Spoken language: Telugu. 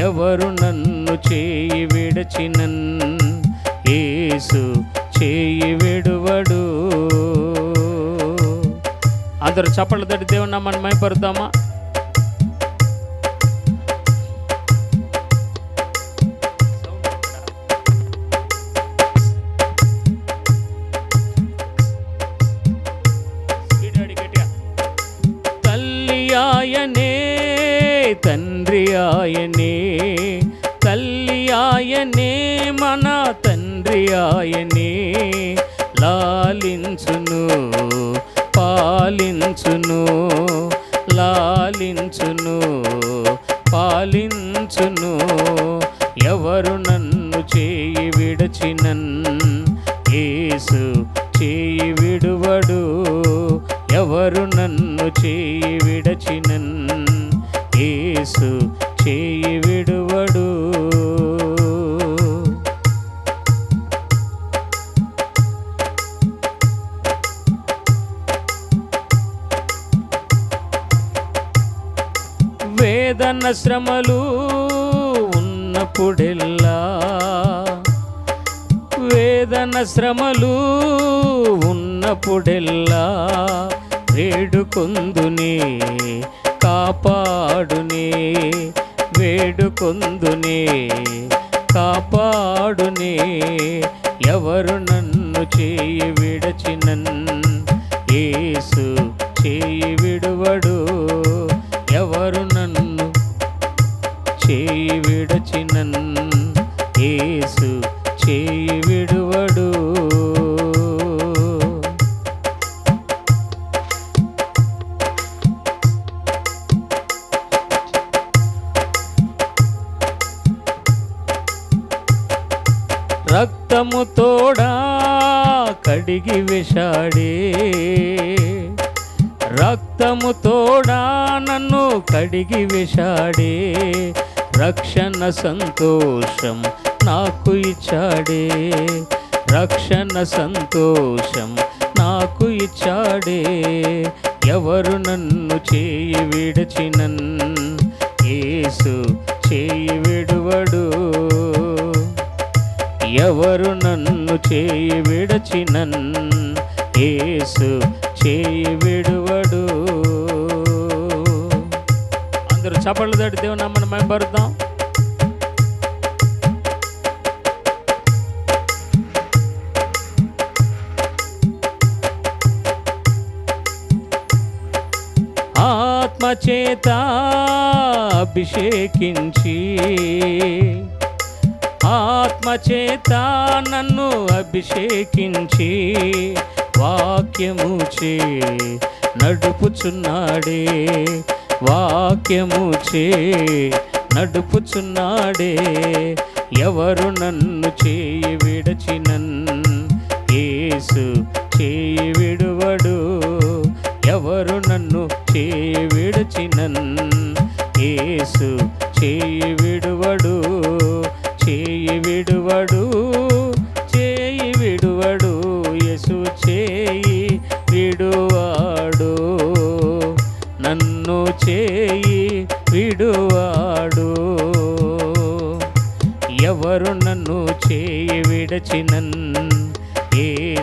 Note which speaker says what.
Speaker 1: ఎవరు నన్ను చేయి విడచినన్? ఏసు చేయి విడువడు. అందరూ చప్పట్లు తట్టి దేవుని నామాన్ని మైపరుద్దామా తండ్రి ఆయనే తల్లి ఆయనే మన తండ్రి ఆయనే. లాలించును పాలించును లాలించును పాలించును. ఎవరు నన్ను చేయి విడచినన్ యేసు చేయి విడువడు. ఎవరు నన్ను చేయి విడచినన్ యేసు చేయి విడువడు. వేదన శ్రమలు ఉన్నప్పుడెల్లా వేదన శ్రమలు ఉన్నప్పుడెల్లా వేడుకొందునే కాపాడునే వేడుకొందునే కాపాడునే. ఎవరు నన్ను చేయి విడచినన్ యేసు చేయి విడువడు. ఎవరు నన్ను చేయి విడచినన్ యేసు చేయి రక్తము తోడా కడిగి విషాడే. రక్తము తోడా నన్ను కడిగి విషాడే. రక్షణ సంతోషం నాకు ఇచ్చాడే. రక్షణ సంతోషం నాకు ఇచ్చాడే. ఎవరు నన్ను చేయి విడచినన్? యేసు చేయి ఎవరు నన్ను చేయి విడచినన్? ఏసు చేయి విడువడు. అందరూ చప్పట్లు తట్టి దేవుని నమ్మని మెంబరుద్దాం ఆత్మచేత అభిషేకించి ఆత్మచేత నన్ను అభిషేకించి వాక్యముచే నడుపుచున్నాడే. వాక్యముచే నడుపుచున్నాడే. ఎవరు నన్ను చేయి విడచినన్? యేసు చేయి విడువడు. ఎవరు నన్ను చేయి విడచినన్? యేసు చేయి విడువడు చేయి విడువడు యేసు చేయి విడువాడు. నన్ను చేయి విడువాడు. ఎవరు నన్ను చేయి విడచినన్? ఏ